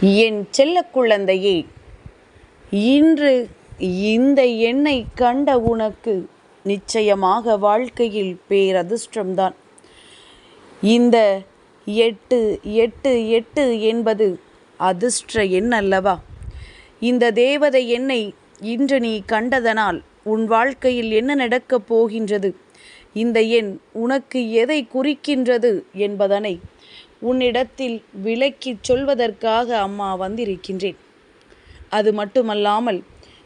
என் செல்ல குழந்தையே இன்று இந்த எண்ணை கண்ட உனக்கு நிச்சயமாக வாழ்க்கையில் பேரதிர்ஷ்டம்தான். இந்த எட்டு எட்டு எட்டு என்பது அதிர்ஷ்ட எண் அல்லவா? இந்த தேவதை எண்ணை இன்று நீ கண்டதனால் உன் வாழ்க்கையில் என்ன நடக்கப் போகின்றது? இந்த எண் உனக்கு எதை குறிக்கின்றது என்பதனை உன்னிடத்தில் விளக்கிச் சொல்வதற்காக அம்மா வந்திருக்கின்றேன். அது மட்டுமல்லாமல்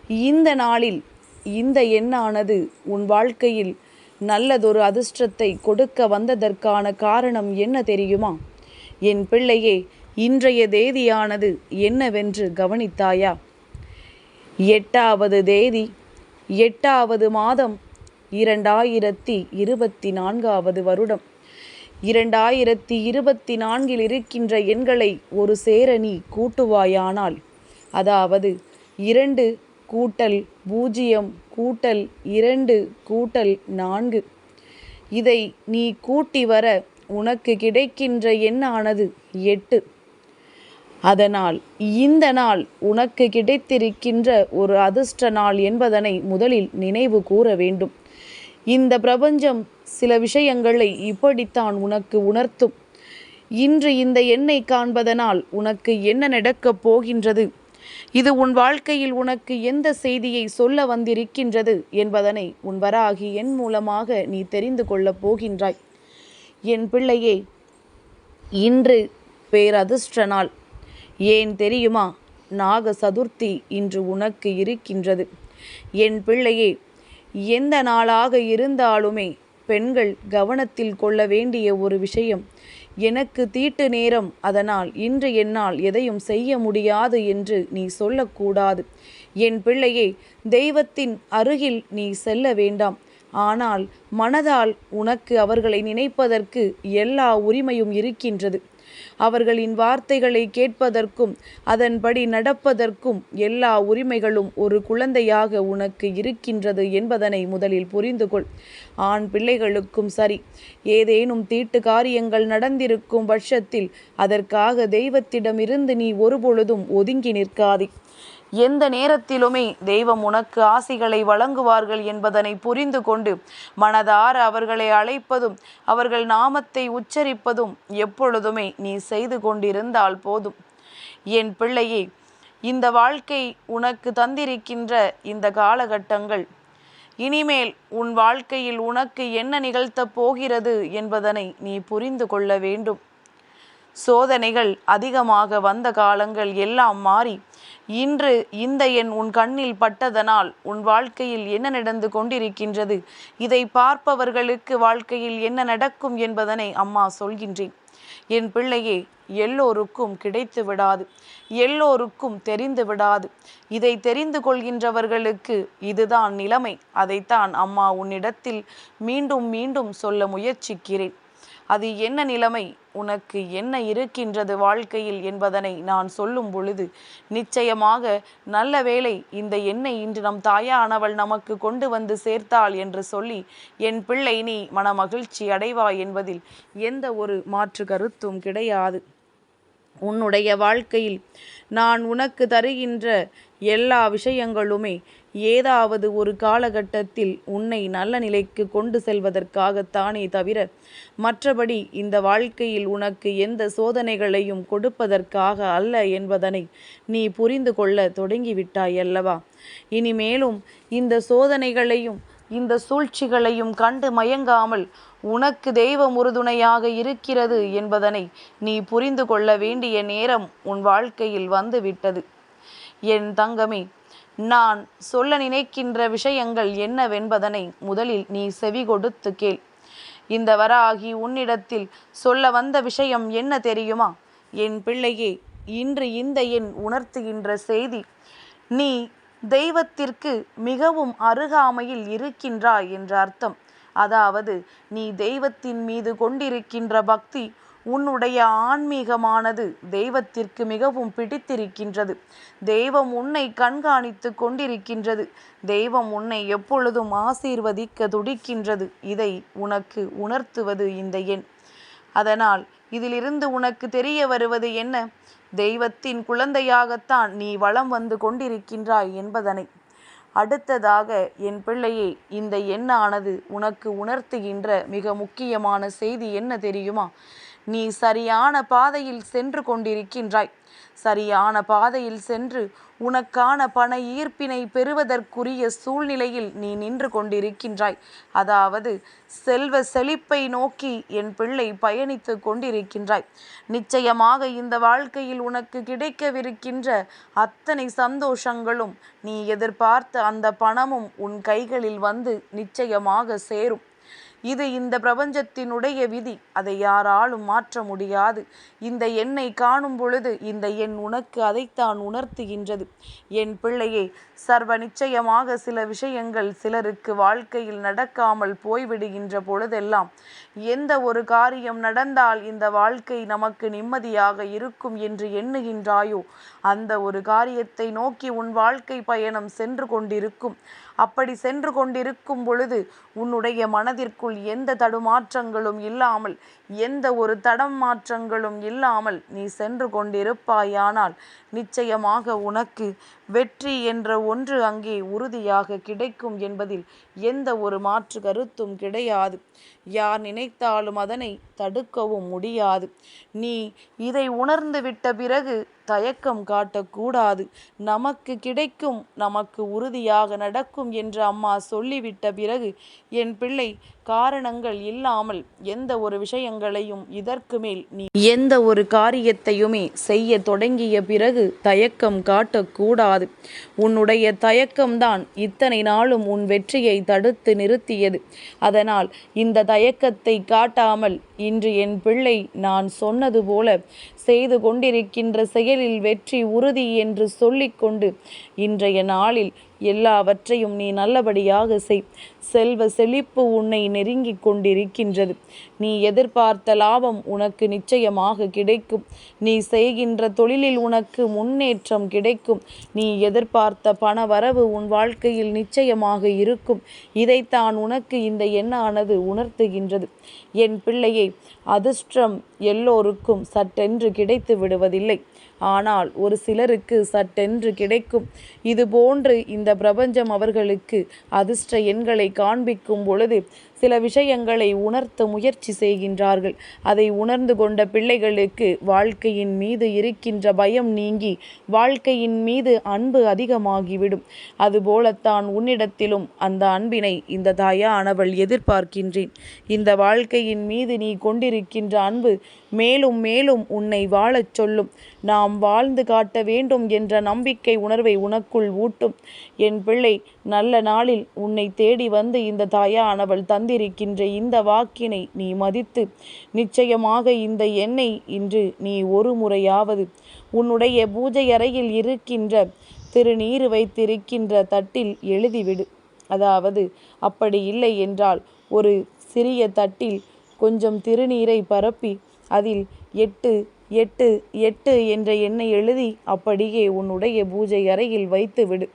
இந்த நாளில் இந்த எண்ணானது உன் வாழ்க்கையில் நல்லதொரு அதிர்ஷ்டத்தை கொடுக்க வந்ததற்கான காரணம் என்ன தெரியுமா? என் பிள்ளையே இன்றைய தேதியானது என்னவென்று கவனித்தாயா? எட்டாவது தேதி எட்டாவது மாதம் இரண்டாயிரத்தி இருபத்தி நான்காவது வருடம். இரண்டாயிரத்தி இருபத்தி நான்கில் இருக்கின்ற எண்களை ஒரு சேர நீ கூட்டுவாயானால் அதாவது இரண்டு கூட்டல் பூஜ்ஜியம் கூட்டல் இரண்டு கூட்டல் நான்கு. இதை நீ கூட்டி வர உனக்கு கிடைக்கின்ற எண்ணானது எட்டு. அதனால் இந்த நாள் உனக்கு கிடைத்திருக்கின்ற ஒரு அதிர்ஷ்ட நாள் என்பதனை முதலில் நினைவு கூற வேண்டும். இந்த பிரபஞ்சம் சில விஷயங்களை இப்படித்தான் உனக்கு உணர்த்தும். இன்று இந்த எண்ணை காண்பதனால் உனக்கு என்ன நடக்கப் போகின்றது? இது உன் வாழ்க்கையில் உனக்கு எந்த செய்தியை சொல்ல வந்திருக்கின்றது என்பதனை உன் வராகி என் மூலமாக நீ தெரிந்து கொள்ளப் போகின்றாய். என் பிள்ளையே இன்று பேரதிர்ஷ்ட நாள். ஏன் தெரியுமா? நாக சதுர்த்தி இன்று உனக்கு இருக்கின்றது. என் பிள்ளையே எந்த நாளாக இருந்தாலுமே பெண்கள் கவனத்தில் கொள்ள வேண்டிய ஒரு விஷயம். எனக்கு தீட்டு நேரம் அதனால் இன்று என்னால் எதையும் செய்ய முடியாது என்று நீ சொல்லக்கூடாது. என் பிள்ளையே தெய்வத்தின் அருகில் நீ செல்ல வேண்டாம். ஆனால் மனதால் உனக்கு அவர்களை நினைப்பதற்கு எல்லா உரிமையும் இருக்கின்றது. அவர்களின் வார்த்தைகளை கேட்பதற்கும் அதன்படி நடப்பதற்கும் எல்லா உரிமைகளும் ஒரு குழந்தையாக உனக்கு இருக்கின்றது என்பதனை முதலில் புரிந்து கொள். ஆண் பிள்ளைகளுக்கும் சரி ஏதேனும் தீட்டு காரியங்கள் நடந்திருக்கும் பட்சத்தில் அதற்காக தெய்வத்திடமிருந்து நீ ஒருபொழுதும் ஒதுங்கி நிற்காதே. எந்த நேரத்திலுமே தெய்வம் உனக்கு ஆசிகளை வழங்குவார்கள் என்பதனை புரிந்து கொண்டு மனதார அவர்களை அழைப்பதும் அவர்கள் நாமத்தை உச்சரிப்பதும் எப்பொழுதுமே நீ செய்து கொண்டிருந்தால் போதும். என் பிள்ளையே இந்த வாழ்க்கை உனக்கு தந்திருக்கின்ற இந்த காலகட்டங்கள் இனிமேல் உன் வாழ்க்கையில் உனக்கு என்ன நிகழ்த்தப் போகிறது என்பதனை நீ புரிந்து கொள்ள வேண்டும். சோதனைகள் அதிகமாக வந்த காலங்கள் எல்லாம் மாறி இன்று இந்த எண் உன் கண்ணில் பட்டதனால் உன் வாழ்க்கையில் என்ன நடந்து கொண்டிருக்கின்றது? இதை பார்ப்பவர்களுக்கு வாழ்க்கையில் என்ன நடக்கும் என்பதனை அம்மா சொல்கின்றேன். என் பிள்ளையே எல்லோருக்கும் கிடைத்து விடாது. எல்லோருக்கும் தெரிந்து விடாது. இதை தெரிந்து கொள்கின்றவர்களுக்கு இதுதான் நிலைமை. அதைத்தான் அம்மா உன்னிடத்தில் மீண்டும் மீண்டும் சொல்ல முயற்சிக்கிறேன். அது என்ன நிலைமை? உனக்கு என்ன இருக்கின்றது வாழ்க்கையில் என்பதனை நான் சொல்லும் பொழுது நிச்சயமாக நல்ல வேளை இந்த எண்ணெய் இன்று நம் தாயானவள் நமக்கு கொண்டு வந்து சேர்த்தாள் என்று சொல்லி என் பிள்ளை நீ மனமகிழ்ச்சி அடைவாய் என்பதில் எந்த ஒரு மாற்று கருத்தும் கிடையாது. உன்னுடைய வாழ்க்கையில் நான் உனக்கு தருகின்ற எல்லா விஷயங்களுமே ஏதாவது ஒரு காலகட்டத்தில் உன்னை நல்ல நிலைக்கு கொண்டு செல்வதற்காகத்தானே தவிர மற்றபடி இந்த வாழ்க்கையில் உனக்கு எந்த சோதனைகளையும் கொடுப்பதற்காக அல்ல என்பதனை நீ புரிந்து கொள்ள தொடங்கிவிட்டாய் அல்லவா? இனிமேலும் இந்த சோதனைகளையும் இந்த சூழ்ச்சிகளையும் கண்டு மயங்காமல் உனக்கு தெய்வம் உறுதுணையாக இருக்கிறது என்பதனை நீ புரிந்து கொள்ள வேண்டிய நேரம் உன் வாழ்க்கையில் வந்துவிட்டது. என் தங்கமே நான் சொல்ல நினைக்கின்ற விஷயங்கள் என்னவென்பதனை முதலில் நீ செவி கொடுத்து கேள். இந்த வராகி உன்னிடத்தில் சொல்ல வந்த விஷயம் என்ன தெரியுமா? என் பிள்ளையே இன்று இந்த என் உணர்த்துகின்ற செய்தி. நீ தெய்வத்திற்கு மிகவும் அருகாமையில் இருக்கின்றாய் என்ற அர்த்தம். அதாவது நீ தெய்வத்தின் மீது கொண்டிருக்கின்ற பக்தி உன்னுடைய ஆன்மீகமானது தெய்வத்திற்கு மிகவும் பிடித்திருக்கின்றது. தெய்வம் உன்னை கண்காணித்து கொண்டிருக்கின்றது. தெய்வம் உன்னை எப்பொழுதும் ஆசீர்வதிக்க துடிக்கின்றது. இதை உனக்கு உணர்த்துவது இந்த எண். அதனால் இதிலிருந்து உனக்கு தெரிய வருவது என்ன? தெய்வத்தின் குழந்தையாகத்தான் நீ வளம் வந்து கொண்டிருக்கின்றாய் என்பதனை. அடுத்ததாக என் பிள்ளையே இந்த எண்ணானது உனக்கு உணர்த்துகின்ற மிக முக்கியமான செய்தி என்ன தெரியுமா? நீ சரியான பாதையில் சென்று கொண்டிருக்கின்றாய். சரியான பாதையில் சென்று உனக்கான பண ஈர்ப்பினை பெறுவதற்குரிய சூழ்நிலையில் நீ நின்று கொண்டிருக்கின்றாய். அதாவது செல்வ செழிப்பை நோக்கி என் பிள்ளை பயணித்து கொண்டிருக்கின்றாய். நிச்சயமாக இந்த வாழ்க்கையில் உனக்கு கிடைக்கவிருக்கின்ற அத்தனை சந்தோஷங்களும் நீ எதிர்பார்த்த அந்த பணமும் உன் கைகளில் வந்து நிச்சயமாக சேரும். இது இந்த பிரபஞ்சத்தினுடைய விதி. அதை யாராலும் மாற்ற முடியாது. இந்த எண்ணை காணும் பொழுது இந்த எண் உனக்கு அதைத்தான் உணர்த்துகின்றது. என் பிள்ளையே சர்வ நிச்சயமாக சில விஷயங்கள் சிலருக்கு வாழ்க்கையில் நடக்காமல் போய்விடுகின்ற பொழுதெல்லாம் எந்த ஒரு காரியம் நடந்தால் இந்த வாழ்க்கை நமக்கு நிம்மதியாக இருக்கும் என்று எண்ணுகின்றாயோ அந்த ஒரு காரியத்தை நோக்கி உன் வாழ்க்கை பயணம் சென்று கொண்டிருக்கும். அப்படி சென்று கொண்டிருக்கும் பொழுது உன்னுடைய மனதிற்குள் எந்த தடுமாற்றங்களும் இல்லாமல் எந்த ஒரு தடம் மாற்றங்களும் இல்லாமல் நீ சென்று கொண்டிருப்பாயானால் நிச்சயமாக உனக்கு வெற்றி என்ற ஒன்று அங்கே உறுதியாக கிடைக்கும் என்பதில் எந்த ஒரு மாற்று கருத்தும் கிடையாது. யார் நினைத்தாலும் அதனை தடுக்கவும் முடியாது. நீ இதை உணர்ந்து விட்ட பிறகு தயக்கம் காட்டக்கூடாது. நமக்கு கிடைக்கும் நமக்கு உறுதியாக நடக்கும் என்று அம்மா சொல்லிவிட்ட பிறகு என் பிள்ளை காரணங்கள் இல்லாமல் எந்த ஒரு விஷயங்களையும் இதற்கு மேல் நீ எந்த ஒரு காரியத்தையுமே செய்ய தொடங்கிய பிறகு தயக்கம் காட்டக்கூடாது. உன்னுடைய தயக்கம்தான் இத்தனை நாளும் உன் வெற்றியை தடுத்து நிறுத்தியது. அதனால் இந்த தயக்கத்தை காட்டாமல் இன்று என் பிள்ளை நான் சொன்னது போல செய்து கொண்டிருக்கின்ற செயலில் வெற்றி உறுதி என்று சொல்லிக்கொண்டு இன்றைய நாளில் எல்லாவற்றையும் நீ நல்லபடியாக செய். செல்வ செழிப்பு உன்னை நெருங்கிக் கொண்டிருக்கின்றது. நீ எதிர்பார்த்த லாபம் உனக்கு நிச்சயமாக கிடைக்கும். நீ செய்கின்ற தொழிலில் உனக்கு முன்னேற்றம் கிடைக்கும். நீ எதிர்பார்த்த பண வரவு உன் வாழ்க்கையில் நிச்சயமாக இருக்கும். இதைத்தான் உனக்கு இந்த எண்ணானது உணர்த்துகின்றது. என் பிள்ளையை அதிர்ஷ்டம் எல்லோருக்கும் சட்டென்று கிடைத்து விடுவதில்லை. ஆனால் ஒரு சிலருக்கு சட்டென்று கிடைக்கும். இதுபோன்று இந்த பிரபஞ்சம் அவர்களுக்கு அதிர்ஷ்ட எண்களை காண்பிக்கும் பொழுது சில விஷயங்களை உணர்த்த முயற்சி செய்கின்றார்கள். அதை உணர்ந்து கொண்ட பிள்ளைகளுக்கு வாழ்க்கையின் மீது இருக்கின்ற பயம் நீங்கி வாழ்க்கையின் மீது அன்பு அதிகமாகிவிடும். அதுபோலத்தான் உன்னிடத்திலும் அந்த அன்பினை இந்த தாயானவள் எதிர்பார்க்கின்றேன். இந்த வாழ்க்கையின் மீது நீ கொண்டிருக்கின்ற அன்பு மேலும் மேலும் உன்னை வாழச் சொல்லும். நாம் நாம் வாழ்ந்து காட்ட வேண்டும் என்ற நம்பிக்கை உணர்வை உனக்குள் ஊட்டும். என் பிள்ளை நல்ல நாளில் உன்னை தேடி வந்து இந்த தாயானவள் தந்திருக்கின்ற இந்த வாக்கினை நீ மதித்து நிச்சயமாக இந்த எண்ணெய் இன்று நீ ஒரு முறையாவது உன்னுடைய பூஜை அறையில் இருக்கின்ற திருநீர் வைத்திருக்கின்ற தட்டில் எழுதிவிடு. அதாவது அப்படி இல்லை என்றால் ஒரு சிறிய தட்டில் கொஞ்சம் திருநீரை பரப்பி அதில் எட்டு எட்டு எட்டு என்ற எண்ணை எழுதி அப்படியே உன்னுடைய பூஜை அறையில் வைத்து விடு.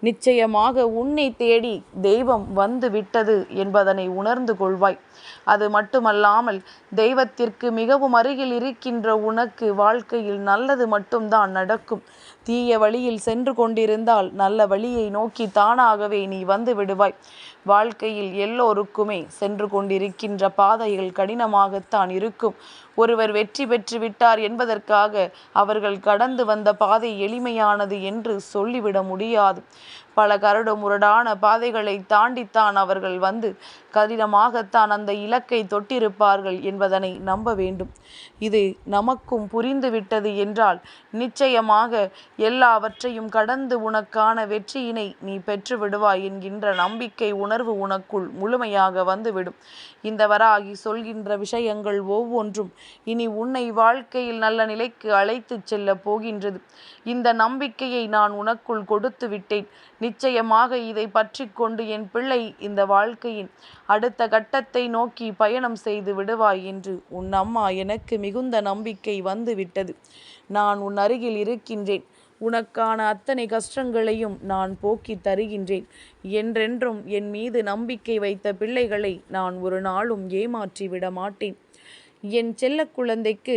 நிச்சயமாக உன்னை தேடி தெய்வம் வந்து விட்டது என்பதனை உணர்ந்து கொள்வாய். அது மட்டுமல்லாமல் தெய்வத்திற்கு மிகவும் அருகில் இருக்கின்ற உனக்கு வாழ்க்கையில் நல்லது மட்டும்தான் நடக்கும். தீய வழியில் சென்று கொண்டிருந்தால் நல்ல வழியை நோக்கி தானாகவே நீ வந்து விடுவாய். வாழ்க்கையில் எல்லோருக்குமே சென்று கொண்டிருக்கின்ற பாதைகள் கடினமாகத்தான் இருக்கும். ஒருவர் வெற்றி பெற்று விட்டார் என்பதற்காக அவர்கள் கடந்து வந்த பாதை எளிமையானது என்று சொல்லிவிட முடியாது. பல கரடு முரடான பாதைகளை தாண்டித்தான் அவர்கள் வந்து கடினமாகத்தான் அந்த இலக்கை தொட்டிருப்பார்கள் என்பதனை நம்ப வேண்டும். இது நமக்கும் புரிந்துவிட்டது என்றால் நிச்சயமாக எல்லாவற்றையும் கடந்து உனக்கான வெற்றியினை நீ பெற்று விடுவாய் என்கின்ற நம்பிக்கை உணர்வு உனக்குள் முழுமையாக வந்துவிடும். இந்த வராகி சொல்கின்ற விஷயங்கள் ஒவ்வொன்றும் இனி உன்னை வாழ்க்கையில் நல்ல நிலைக்கு அழைத்து செல்ல போகின்றது. இந்த நம்பிக்கையை நான் உனக்குள் கொடுத்து விட்டேன். நிச்சயமாக இதை பற்றி கொண்டு என் பிள்ளை இந்த வாழ்க்கையின் அடுத்த கட்டத்தை நோக்கி பயணம் செய்து விடுவாய் என்று உன் அம்மா எனக்கு மிகுந்த நம்பிக்கை வந்து விட்டது நான் உன் அருகில் இருக்கின்றேன். உனக்கான அத்தனை கஷ்டங்களையும் நான் போக்கி தருகின்றேன். என்றென்றும் என் மீது நம்பிக்கை வைத்த பிள்ளைகளை நான் ஒரு நாளும் ஏமாற்றி விட மாட்டேன் என் செல்ல குழந்தைக்கு